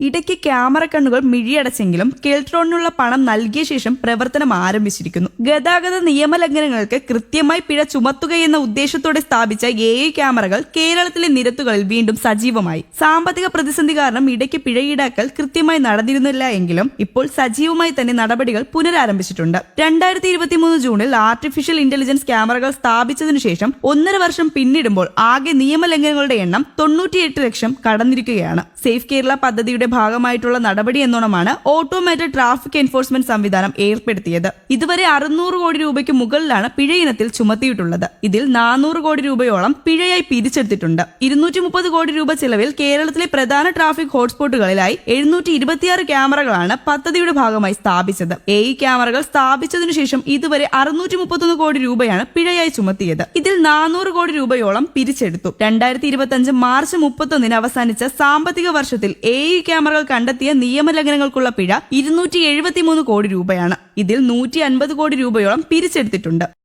ഇടയ്ക്ക് ക്യാമറ കണ്ണുകൾ മിഴിയടച്ചെങ്കിലും കെൽട്രോണിനുള്ള പണം നൽകിയ ശേഷം പ്രവർത്തനം ആരംഭിച്ചിരിക്കുന്നു. ഗതാഗത നിയമലംഘനങ്ങൾക്ക് കൃത്യമായി പിഴ ചുമത്തുകയെന്ന ഉദ്ദേശത്തോടെ സ്ഥാപിച്ച എ ഐ ക്യാമറകൾ കേരളത്തിലെ നിരത്തുകളിൽ വീണ്ടും സജീവമായി. സാമ്പത്തിക പ്രതിസന്ധി കാരണം ഇടയ്ക്ക് പിഴ ഈടാക്കൽ കൃത്യമായി നടന്നിരുന്നില്ല എങ്കിലും ഇപ്പോൾ സജീവമായി തന്നെ നടപടികൾ പുനരാരംഭിച്ചിട്ടുണ്ട്. രണ്ടായിരത്തി ഇരുപത്തിമൂന്ന് ജൂണിൽ ആർട്ടിഫിഷ്യൽ ഇന്റലിജൻസ് ക്യാമറകൾ സ്ഥാപിച്ചതിനു ശേഷം ഒന്നര വർഷം പിന്നിടുമ്പോൾ ആകെ നിയമലംഘനങ്ങളുടെ എണ്ണം തൊണ്ണൂറ്റിയെട്ട് ലക്ഷം കടന്നിരിക്കുകയാണ്. സേഫ് കേരള പദ്ധതിയുടെ ഭാഗമായിട്ടുള്ള നടപടി എന്നോണമാണ് ഓട്ടോമാറ്റഡ് ട്രാഫിക് എൻഫോഴ്സ്മെന്റ് സംവിധാനം ഏർപ്പെടുത്തിയത്. ഇതുവരെ അറുന്നൂറ് കോടി രൂപയ്ക്ക് മുകളിലാണ് പിഴ ഇനത്തിൽ ചുമത്തിയിട്ടുള്ളത്. ഇതിൽ നാനൂറ് കോടി രൂപയോളം പിഴയായി പിരിച്ചെടുത്തിട്ടുണ്ട്. ഇരുന്നൂറ്റി മുപ്പത് കോടി രൂപ ചിലവിൽ കേരളത്തിലെ പ്രധാന ട്രാഫിക് ഹോട്ട്സ്പോട്ടുകളിലായി എഴുന്നൂറ്റി ഇരുപത്തിയാറ് ക്യാമറകളാണ് പദ്ധതിയുടെ ഭാഗമായി സ്ഥാപിച്ചത്. എ ക്യാമറകൾ സ്ഥാപിച്ചതിനു ശേഷം ഇതുവരെ അറുന്നൂറ്റി മുപ്പത്തൊന്ന് കോടി രൂപയാണ് പിഴയായി ചുമത്തിയത്. ഇതിൽ നാനൂറ് കോടി രൂപയോളം പിരിച്ചെടുത്തു. രണ്ടായിരത്തി ഇരുപത്തി മാർച്ച് മുപ്പത്തൊന്നിന് അവസാനിച്ച സാമ്പത്തിക വർഷത്തിൽ എ ക്യാമറകൾ കണ്ടെത്തിയ നിയമലംഘനങ്ങൾക്കുള്ള പിഴ ഇരുന്നൂറ്റി കോടി രൂപയാണ്. ഇതിൽ നൂറ്റി കോടി രൂപയോളം പിരിച്ചെടുത്തിട്ടുണ്ട്.